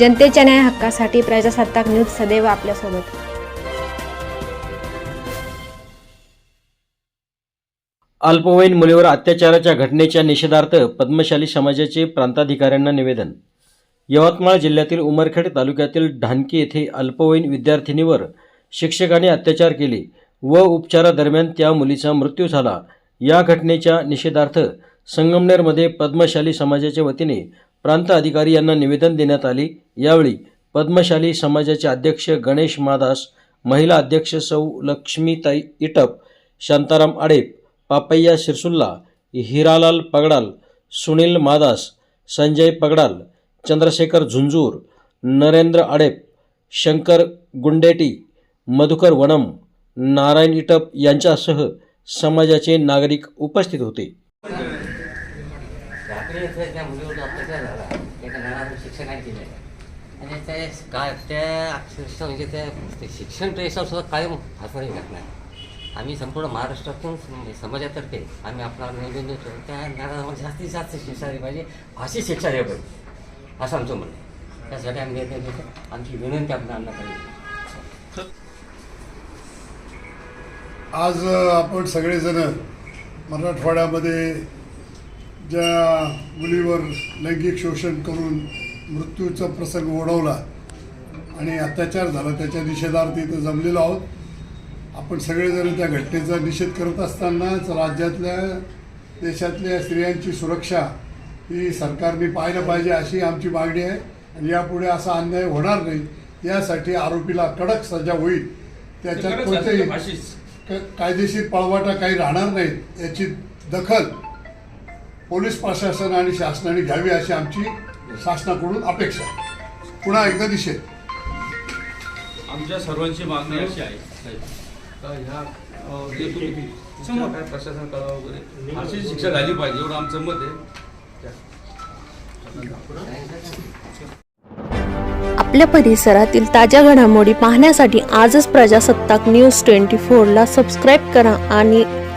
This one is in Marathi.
जनतेच्या न्याय हक्कासाठी प्रजासत्ताक न्यूज सदैव आपल्यासोबत. अल्पवयीन मुलीवर अत्याचाराच्या घटनेच्या निषेधार्थ पद्मशाली समाजाचे प्रांताधिकाऱ्यांना निवेदन. यवतमाळ जिल्ह्यातील उमरखेड तालुक्यातील ढानकी येथे अल्पवयीन विद्यार्थिनीवर शिक्षकाने अत्याचार केले व उपचारादरम्यान त्या मुलीचा मृत्यू झाला. या घटनेच्या निषेधार्थ संगमनेरमध्ये पद्मशाली समाजाच्या वतीने प्रांत अधिकारी यांना निवेदन देण्यात आले. यावेळी पद्मशाली समाजाचे अध्यक्ष गणेश मादास महिला अध्यक्ष सौ लक्ष्मीताई इटप शांताराम आडेप पापय्या शिरसुल्ला हिरालाल पगडाल सुनील मादास संजय पगडाल चंद्रशेखर झुंजूर नरेंद्र आडेप शंकर गुंडेटी मधुकर वनम नारायण इटप यांच्यासह समाजाचे नागरिक उपस्थित होते. रात्री इथे त्या मुलीवर अत्याचार झाला. एका घरात शिक्षकाने केले आणि ते काय त्या अक्षरशः म्हणजे त्या ते शिक्षण पेशावर सुद्धा कायम हातवारी घटना आहे आम्ही संपूर्ण महाराष्ट्रातून म्हणजे समाजातर्फे आम्ही आपला निवेदन देतो त्या घरामध्ये म्हणजे जास्तीत जास्त शिक्षा दिली पाहिजे. फाशी शिक्षा दिली पाहिजे. असं आमचं म्हणणं आहे. त्यासाठी आम्ही निर्णय देतो आमची विनंती आपल्याला पाहिजे आज आपण सगळेजण मराठवाड्यामध्ये ज्या मुलीवर लैंगिक शोषण करून मृत्यूचा प्रसंग ओढवला आणि अत्याचार झाला त्याच्या निषेधार्थ इथं जमलेलो आहोत. आपण सगळेजण त्या घटनेचा निषेध करत असतानाच राज्यातल्या देशातल्या स्त्रियांची सुरक्षा ही सरकारने पाहिलं पाहिजे अशी आमची मागणी आहे आणि यापुढे असा अन्याय होणार नाही. यासाठी आरोपीला कडक सजा होईल. त्याच्यात कोणतेही कायदेशीर पळवाटा काही राहणार नाहीत याची दखल पोलीस प्रशासन आणि शासनाने घ्यावी अशी आमची शासनाकडून अपेक्षा आहे. पुन्हा एकदा निषेध आमच्या सर्वांची मागणी अशी आहे. का ह्या अ, जे तुम्ही समोर. काय प्रशासन करावं वगैरे? अशी शिक्षा झाली पाहिजे एवढं आमचं मत आहे. आपल्या परिसरातील ताज्या घडामोडी पाहण्यासाठी आजच प्रजासत्ताक न्यूज ट्वेंटी फोरला सबस्क्राईब करा आणि